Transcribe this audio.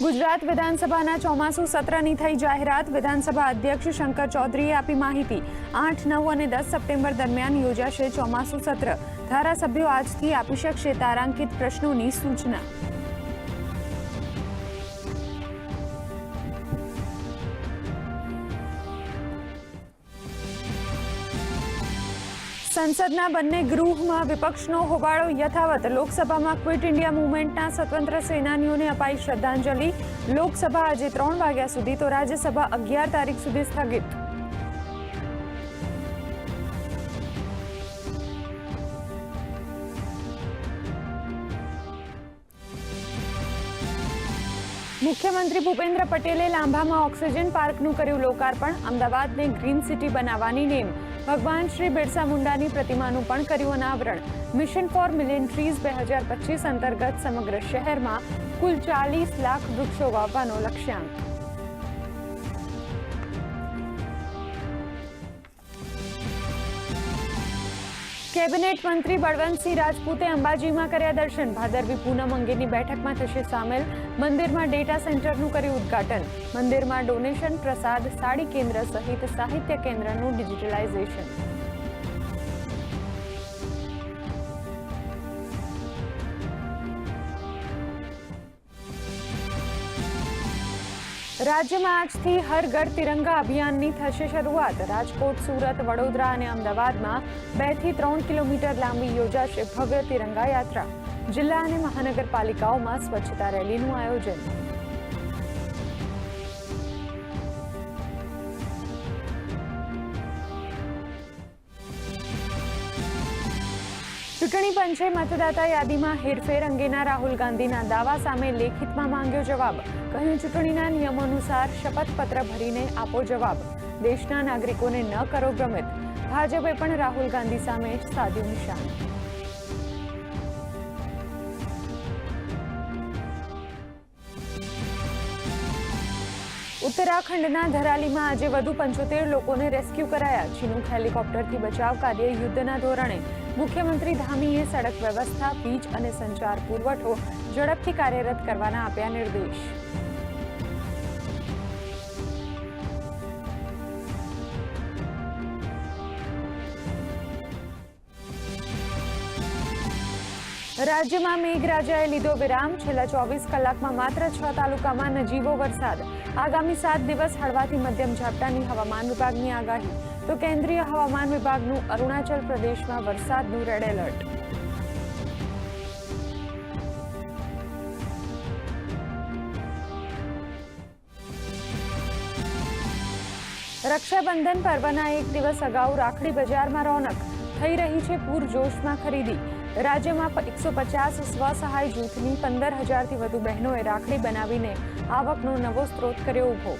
ગુજરાત વિધાનસભાના ચોમાસુ સત્રની થઈ જાહેરાત. વિધાનસભા અધ્યક્ષ શંકર ચૌધરીએ આપી માહિતી. આઠ, નવ અને દસ સપ્ટેમ્બર દરમિયાન યોજાશે ચોમાસુ સત્ર. ધારાસભ્યો આજથી આપી શકશે તારાંકિત પ્રશ્નોની સૂચના. સંસદના બંને ગૃહમાં વિપક્ષનો હોબાળો યથાવત. લોકસભામાં ક્વિટ ઇન્ડિયા મુવમેન્ટના સ્વતંત્ર સેનાનીઓને અપાઈ શ્રદ્ધાંજલિ. લોકસભા આજે ત્રણ વાગ્યા સુધી, તો રાજ્યસભા અગિયાર તારીખ સુધી સ્થગિત. મુખ્યમંત્રી ભૂપેન્દ્ર પટેલે લાંભામાં ઓક્સિજન પાર્કનું કર્યું લોકાર્પણ. અમદાવાદને ગ્રીન સિટી બનાવવાની નેમ. ભગવાન શ્રી બિરસા મુંડાની પ્રતિમાનું પણ કર્યું અનાવરણ. મિશન ફોર મિલિયન ટ્રીઝ બે હજાર પચીસ અંતર્ગત સમગ્ર શહેરમાં કુલ ચાલીસ લાખ વૃક્ષો વાવવાનો લક્ષ્યાંક. કેબિનેટ મંત્રી બળવંતસિંહ રાજપૂતે અંબાજીમાં કર્યા દર્શન. ભાદરવી પૂનમ અંગેની બેઠકમાં થશે સામેલ. મંદિરમાં ડેટા સેન્ટરનું કર્યું ઉદ્ઘાટન. મંદિરમાં ડોનેશન પ્રસાદ, સાડી કેન્દ્ર સહિત સાહિત્ય કેન્દ્રનું ડિજિટલાઇઝેશન. રાજ્યમાં આજથી હર ઘર તિરંગા અભિયાનની થશે શરૂઆત. રાજકોટ, સુરત, વડોદરા અને અમદાવાદમાં બેથી ત્રણ કિલોમીટર લાંબી યોજાશે ભવ્ય તિરંગા યાત્રા. જિલ્લા અને મહાનગરપાલિકાઓમાં સ્વચ્છતા રેલીનું આયોજન. ચૂંટણી પંચે મતદાતા યાદીમાં હેરફેર અંગેના રાહુલ ગાંધીના દાવા સામે લેખિતમાં માંગ્યો જવાબ. કહ્યું, ચૂંટણીના નિયમો અનુસાર શપથપત્ર ભરીને આપો જવાબ. દેશના નાગરિકોને ન કરો ભ્રમિત. ભાજપે પણ રાહુલ ગાંધી સામે સાધ્યું નિશાન. ઉત્તરાખંડના ધરાલીમાં આજે વધુ પંચોતેર લોકોને રેસ્ક્યુ કરાયા. ચીનુક હેલિકોપ્ટરથી બચાવ કાર્ય યુદ્ધના ધોરણે મુખ્યમંત્રી ધામીએ સડક વ્યવસ્થા વીજ અને સંચાર પુરવઠો ઝડપથી કાર્યરત કરવાના આપ્યા નિર્દેશ. રાજ્યમાં મેઘરાજાએ લીધો વિરામ. છેલ્લા ચોવીસ કલાકમાં માત્ર છ તાલુકામાં નજીવો વરસાદ. આગામી સાત દિવસ હળવાથી મધ્યમ ઝાપટાની હવામાન વિભાગની આગાહી. તો કેન્દ્રીય હવામાન વિભાગનું અરુણાચલ પ્રદેશમાં વરસાદનું રેડ એલર્ટ રક્ષાબંધન પર્વના એક દિવસ અગાઉ રાખડી બજારમાં રોનક. થઈ રહી છે પૂરજોશમાં ખરીદી. રાજ્યમાં એકસો પચાસ સ્વસહાય જૂથની પંદર હજારથી વધુ બહેનોએ રાખડી બનાવીને આવકનો નવો સ્ત્રોત કર્યો ઊભો.